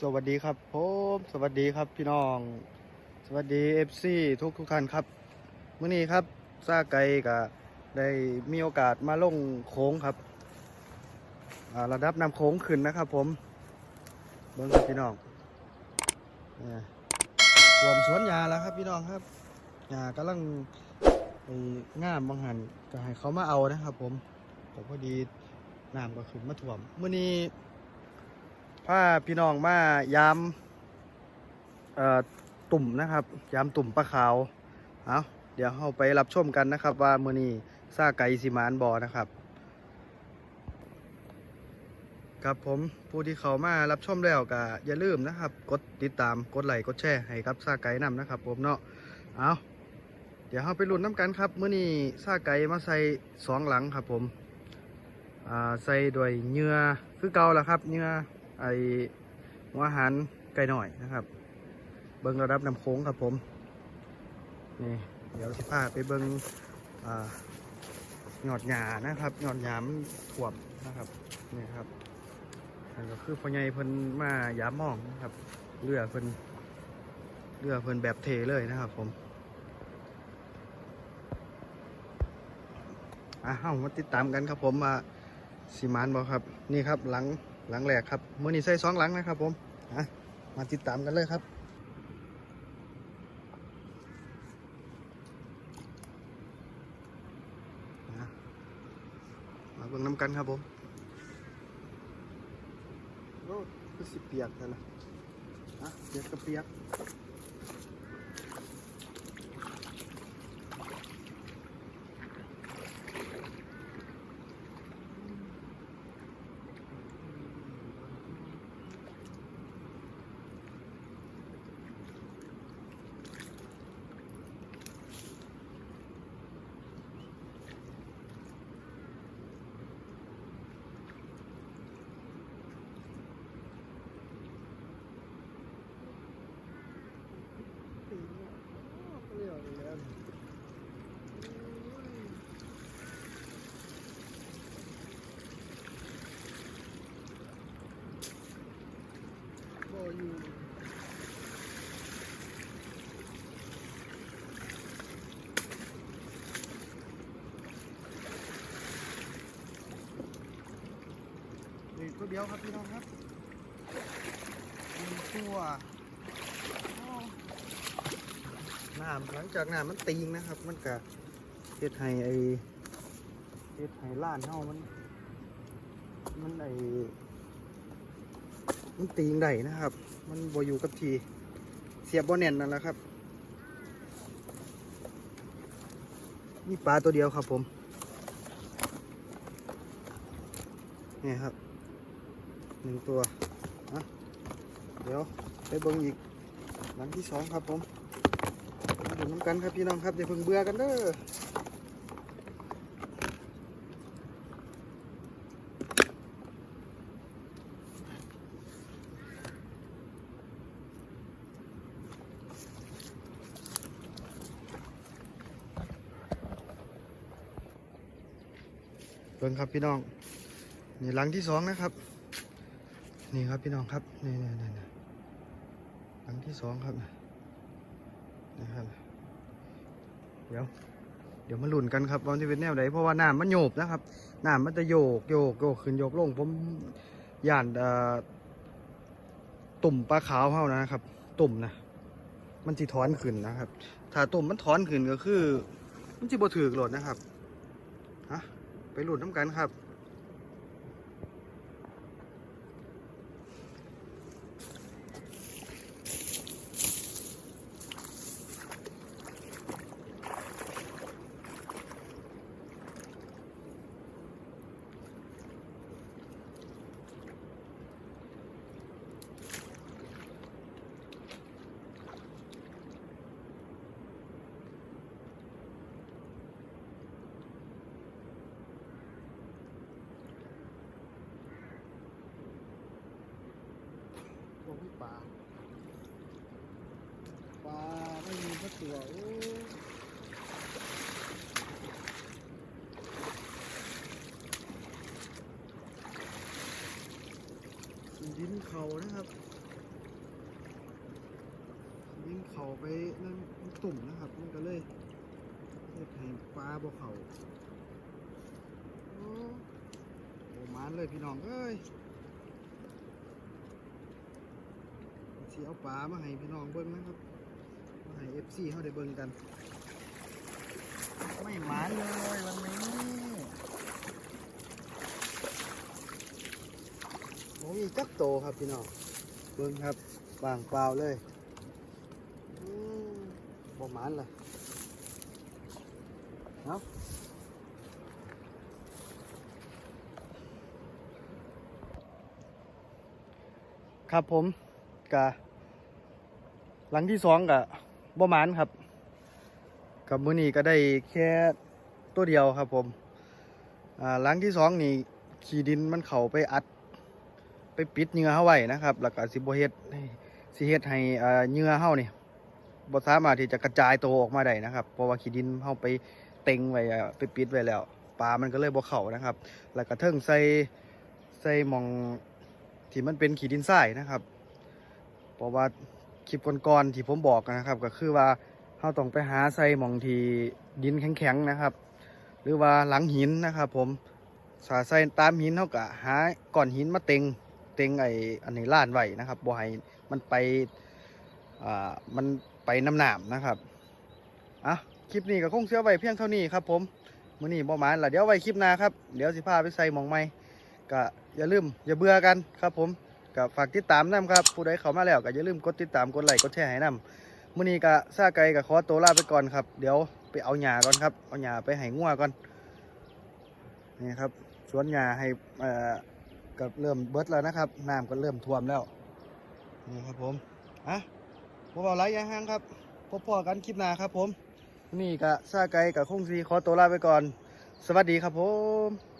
สวัสดีครับผมสวัสดีครับพี่น้อง สวัสดีเอฟซีทุกทุกท่านครับเมื่อนี้ครับซาไกก็ได้มีโอกาสมาลงโค้งครับระดับน้ำโค้งขึ้นนะครับ ผมเบิ้งครับพี่น้องรวมสวนยาแล้วครับพี่น้องครับยากำลังไปง่ามบางหันก็ให้เขามาเอานะครับ ผมแต่พอดีน้ำก็ขึ้นมาท่วมเมื่อนี้ พาพี่น้องมายามตุ่มนะครับยามตุ่มปลาขาวเอาเดี๋ยวเราไปรับชมกันนะครับ ว่ามือนี้ซาไก่สิมานบอนะครับครับผมผู้ที่เขามารับชมแล้วก็อย่าลืมนะครับ กดติดตามกดไลค์กดแชร์ให้กับซาไก่นำนะครับ ผมเนาะเอาเดี๋ยวเราไปลุ้นน้ำกันครับมื้อนี้ซาไก่มาใส่สองหลังครับผมใส่ด้วยเหงื่อคือเก่าแล้วครับเหงื่อ ไอหัวอาหารไก่หน่อยนะครับ เบิ้งระดับน้ำโค้งครับผมนี่เดี๋ยวสิพาไปเบิ้งอ่าหยอดหยานะครับหยอดหยามันถ่วมนะครับนี่ครับอันก็คือพ่อใหญ่เพิ่นมาหยามมองนะครับเรือเพิ่นเรือเพิ่นแบบเทเลยนะครับ ผมอะเฮ้ามาติดตามกันครับผมมาสิมานบอครับ นี่ครับหลัง หลังแรกครับเมื่อนี้ใส่สองหลังนะครับ ผมมาติดตามกันเลยครับมาเบิ่งน้ำกันครับผมโอ้คือสิเปียกเลยล่ะอะเปียกก็เปียก ตัวเดียวครับพี่น้องครับมีตัวน้ำหลังจากน้ำมันตีงนะครับ มันก็เฮ็ดให้ไอเฮ็ดให้ล้านเฮามัน มันไอมันตีงได้นะครับ มันบ่อยู่กับทีเสียบบ่แน่นนั่นแหละครับนี่ปลาตัวเดียวครับผม นี่ครับ หนึ่งตัวอะเดี๋ยวไปเบิ่งอีกหลังที่สองครับผมมาดูน้ำกันครับพี่น้องครับอย่าเพิ่งเบื่อกันเด้อเบิ่งครับพี่น้องนี่หลังที่สองนะครับ นี่ครับพี่น้องครับนี่นี่นี่หลังที่สองครับนะครับเดี๋ยวเดี๋ยวมาลุ้นกันครับว่าจะเป็นแนวไหนเพราะว่าน้ำมันโยบนะครับน้ำมันจะโยกโยกโยกขึ้นโยกลงผมย่านตุ่มปลาขาวเฮานะครับ ตุ่มนะมันจะถอนขึ้นนะครับ ถ้าตุ่มมันถอนขึ้นก็คือ มันจะบ่ถือโหลดนะครับฮะไปหลุ้นน้ำกันครับ ปลาปลาไม่มีสักตัวโอ้ดินเขานะครับ ยิงเขาไปนั่นตุ่มนะครับมันก็เลยเฮ็ดให้ปลาบ่เขาโอ้โหมานเลยพี่น้องเอ้ย สิเอาปลามาให้พี่น้องเบิ่งนะครับ มาให้ FC เฮาได้เบิ่งกัน ไม่หมานเลยวันนี้โอ้มีจักโตครับพี่น้องเบิ่งครับวางเปล่าเลยบ่หมานเลยเอาะครับผม กะหลังที่สองกะบ่หมานครับ กับมือนี้ก็ได้แค่ตัวเดียวครับผมหลังที่สองนี่ขีดินมันเข้าไปอัด ไปปิดเหงื่อเฮาไว้นะครับ แล้วก็สิบเฮ็ดให้สิเฮ็ดให้เหงื่อเฮานี่บสามารถที่จะกระจายตัวออกมาได้นะครับ เพราะว่าขีดินเฮาไปเต็งไว้ไปปิดไว้แล้วปลามันก็เลยบ่เข้านะครับ แล้วก็เทิงใส่ใส่หมองที่มันเป็นขีดินทรายนะครับ ราะว่าคลิปก่อนๆที่ผมบอกนะครับ ก็คือว่าเราต้องไปหาใส่หมองที่ดินแข็งๆนะครับ หรือว่าหลังหินนะครับ ผมสาใส่ตามหินเท่ากับหาก้อนหินมาเต็งเต็งไออันนี้ล้านไว้นะครับบ่ให้มันไปอ่ามันไปน้ำหนามนะครับอะคลิปนี้ก็คงเสียไว้เพียงเท่านี้ครับผมมื้อนี้บ่หมานละเดี๋ยวไว้คลิปหน้าครับเดี๋ยวสิพาไปใส่หมองใหม่ก็อย่าลืมอย่าเบื่อกันครับผม ก็ฝากติดตามนํครับ ผู้ใดเข้ามาแล้วก็อย่าลืมกดติดตามกดไลค์กดแชร์ให้นํมื้อนี้ก็ซาไก่กับขอตัวลาไปก่อนครับ เดี๋ยวไปเอาหญ้าก่อนครับ เอาหญ้าไปให้งัวก่อน นี่ครับ สวนหญ้าให้เอ่อก็เริ่มเบิดแล้วนะครับ น้ำก็เริ่มท่วมแล้ว นี่ครับผม อะพวกเราไล่ยางห่างครับ พบพ่อกันคลิปหน้าครับผม นี่ก็ซาไก่กับคงซีขอตัวลาไปก่อน สวัสดีครับผม